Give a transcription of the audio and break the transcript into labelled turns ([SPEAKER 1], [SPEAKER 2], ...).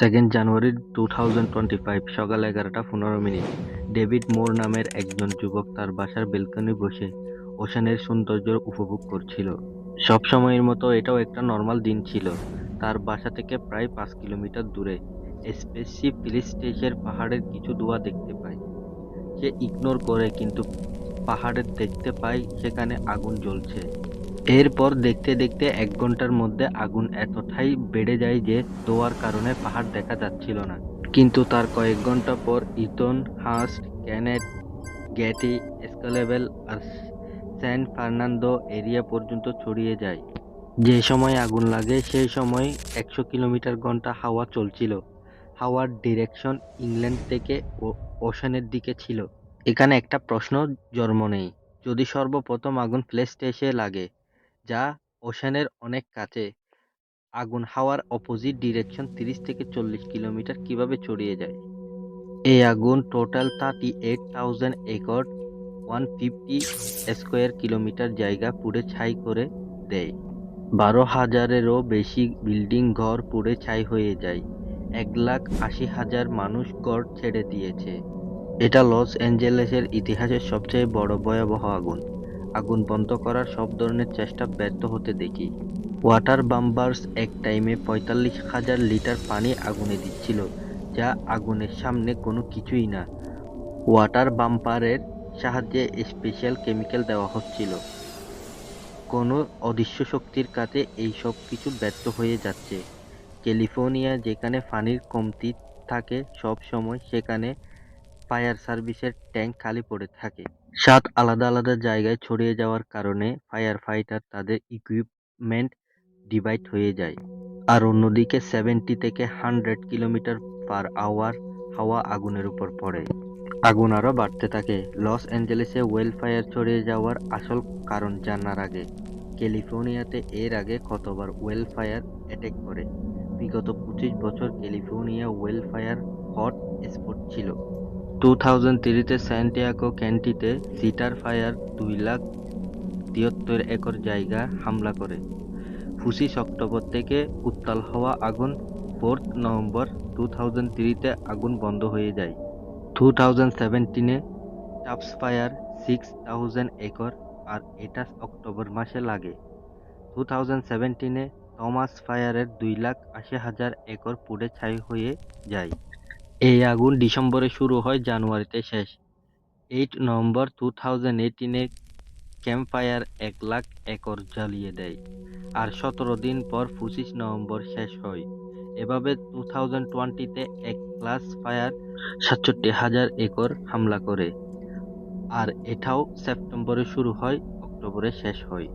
[SPEAKER 1] Second January two thousand twenty five সকাল এগারোটা পনেরো মিনিট। ডেভিড মোর নামের একজন যুবক তার বাসার বেলকনি বসে ওশানের সৌন্দর্য উপভোগ করছিল। সব সময়ের মতো এটাও একটা নর্মাল দিন ছিল। তার বাসা থেকে প্রায় পাঁচ কিলোমিটার দূরে স্পেসশিপ ফিলিস্টেশের পাহাড়ের কিছু ধোঁয়া দেখতে পায়। সে ইগনোর করে, কিন্তু পাহাড়ের দেখতে পায় সেখানে আগুন জ্বলছে। এরপর দেখতে দেখতে এক ঘণ্টার মধ্যে আগুন এতটাই বেড়ে যায় যে দোয়ার কারণে পাহাড় দেখা যাচ্ছিল না। কিন্তু তার কয়েক ঘণ্টা পর ইতন হাস্ট ক্যানেট গ্যাটি, এসকালেবেল আর স্যান ফার্নান্দো এরিয়া পর্যন্ত ছড়িয়ে যায়। যে সময় আগুন লাগে, সেই সময় একশো কিলোমিটার ঘণ্টা হাওয়া চলছিল। হাওয়ার ডিরেকশন ইংল্যান্ড থেকে ও- ওশানের দিকে ছিল। এখানে একটা প্রশ্ন জন্ম নেই। যদি সর্বপ্রথম আগুন প্লে স্টেশে লাগে যা ওশানের অনেক কাছে। আগুন হাওয়ার অপোজিট ডিরেকশন তিরিশ থেকে চল্লিশ কিলোমিটার কীভাবে ছড়িয়ে যায়? এই আগুন total thirty eight thousand acre one fifty square kilometre জায়গা পুড়ে ছাই করে দেয়। বারো হাজারেরও বেশি বিল্ডিং ঘর পুড়ে ছাই হয়ে যায়। এক লাখ আশি হাজার মানুষ ঘর ছেড়ে দিয়েছে। এটা লস অ্যাঞ্জেলেসের ইতিহাসের সবচেয়ে বড় ভয়াবহ আগুন। আগুন বন্ধ করার সব ধরনের চেষ্টা ব্যর্থ হতে দেখি। ওয়াটার বাম্বার্স এক টাইমে পঁয়তাল্লিশ হাজার লিটার পানি আগুনে দিচ্ছিল, যা আগুনের সামনে কোনো কিছুই না। ওয়াটার বাম্পারের সাহায্যে স্পেশাল কেমিক্যাল দেওয়া হচ্ছিল। কোনো অদৃশ্য শক্তির কাছে এই সব কিছু ব্যর্থ হয়ে যাচ্ছে। ক্যালিফোর্নিয়া যেখানে পানির কমতি থাকে সব সময়, সেখানে ফায়ার সার্ভিসের ট্যাঙ্ক খালি পড়ে থাকে। সাত আলাদা আলাদা জায়গায় ছড়িয়ে যাওয়ার কারণে ফায়ার ফাইটার তাদের ইকুইপমেন্ট ডিভাইড হয়ে যায়। আর অন্যদিকে সেভেন্টি থেকে হান্ড্রেড কিলোমিটার পার আওয়ার হাওয়া আগুনের উপর পড়ে। আগুন আরও বাড়তে থাকে। লস অ্যাঞ্জেলেসে ওয়েল ফায়ার ছড়িয়ে যাওয়ার আসল কারণ জানার আগে ক্যালিফোর্নিয়াতে এর আগে কতবার ওয়েল ফায়ার অ্যাটাক করে? বিগত পঁচিশ বছর California wildfire hot spot ছিল। টু থাউজেন্ড ক্যান্টিতে সিটার ফায়ার দুই লাখ তিয়াত্তর একর জায়গা হামলা করে। পঁচিশ অক্টোবর থেকে উত্তাল হওয়া আগুন ফোর্থ নভেম্বর টু থাউজেন্ড থ্রিতে আগুন বন্ধ হয়ে যায়। টু থাউজেন্ড সেভেন্টিনে টাপস ফায়ার সিক্স থাউজেন্ড একর আর এটা অক্টোবর মাসে লাগে। টু থাউজেন্ড সেভেন্টিনে টমাস ফায়ারের দুই লাখ আশি হাজার একর পুড়ে ছাই হয়ে যায়। এই আগুন ডিসেম্বরে শুরু হয় জানুয়ারিতে শেষ। এইট নভেম্বর টু থাউজেন্ড এইটিনে ক্যাম্প ফায়ার এক লাখ একর জ্বালিয়ে দেয় আর সতেরো দিন পর পঁচিশ নভেম্বর শেষ হয়। এভাবে টু থাউজেন্ড টোয়েন্টিতে এক ক্লাস ফায়ার সাতষট্টি হাজার একর হামলা করে, আর এটাও সেপ্টেম্বরে শুরু হয়, অক্টোবরে শেষ হয়।